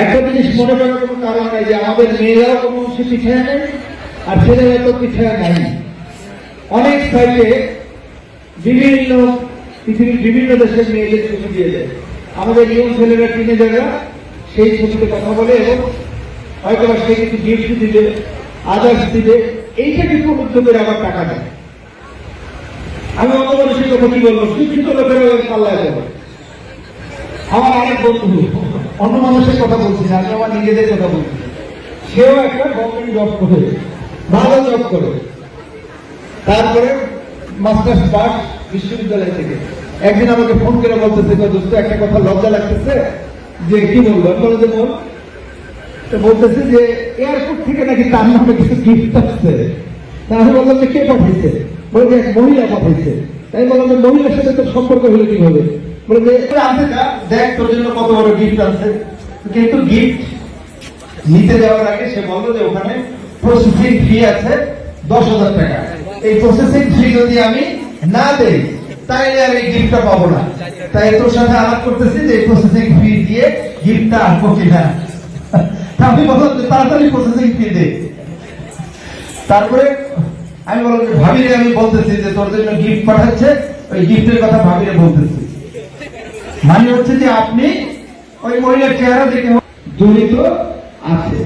একটা জিনিস মনে করার কোনো কারণ নাই যে আমাদের মেয়েরাও কোনো অংশে পিছিয়ে নেই আর ছেলেরা তো পিছিয়ে নাই অনেক সাইটে বিভিন্ন পৃথিবীর বিভিন্ন দেশের মেয়েদের ছবি দিয়ে দেয়। আমাদের ইয়ং ছেলেরা কিনে যারা সেই ছবিতে কথা বলে এবং হয়তো বা সে কিছু গিফট দিবে আদার্স দিবে, এইটা কিন্তু উদ্যোগের আবার টাকা দেয়। আমি অন্য মানুষের কথা কি বলব? শিক্ষিত লোকেরা পাল্লায় দেবো আমার অনেক বন্ধু অন্য মানুষের কথা বলছি না আমি আমার নিজেদের কথা বলছি। সেও একটা গভর্নমেন্ট জব করে ভালো জব করে। তারপরে মাস্টার্স পাস বিশ্ববিদ্যালয় থেকে। একদিন আমাকে ফোন করে বলতেছে দোস্ত একটা কথা লজ্জা লাগতেছে যে কি বলব? বলে যে বল। বলতেছে যে এয়ারপোর্ট থেকে নাকি তার নামে কিছু গিফট আসছে তা আমি বললাম যে কে পাঠাইছে? বলে যে এক মহিলা পাঠাইছে। তাই বললাম যে মহিলার সাথে তোর সম্পর্ক হলো কীভাবে? বলে যে "এ আছে যা, আমি না দেই, তাইলে আর এই গিফটটা পাবো না। তাই তোর সাথে আলাপ করতেছি যে প্রসেসিং ফি দিয়ে গিফটটা কিনা। আমি বললাম তাড়াতাড়ি প্রসেসিং ফি দে। তারপরে আমি বললাম যে, ভাবিরে, আমি বলতেছি যে, তোর জন্য গিফট পাঠাচ্ছে। ওই গিফটের কথা ভাবিরে বলতেছি। মানে হচ্ছে যে আপনি ওই মহিলার চেহারা দেখে জড়িত আছে।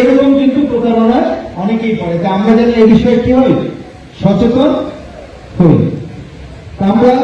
এরকম কিন্তু প্রতারণা অনেকেই করে। তা আমরা যেন এই বিষয়ে কি হই সচেতন হই। আমরা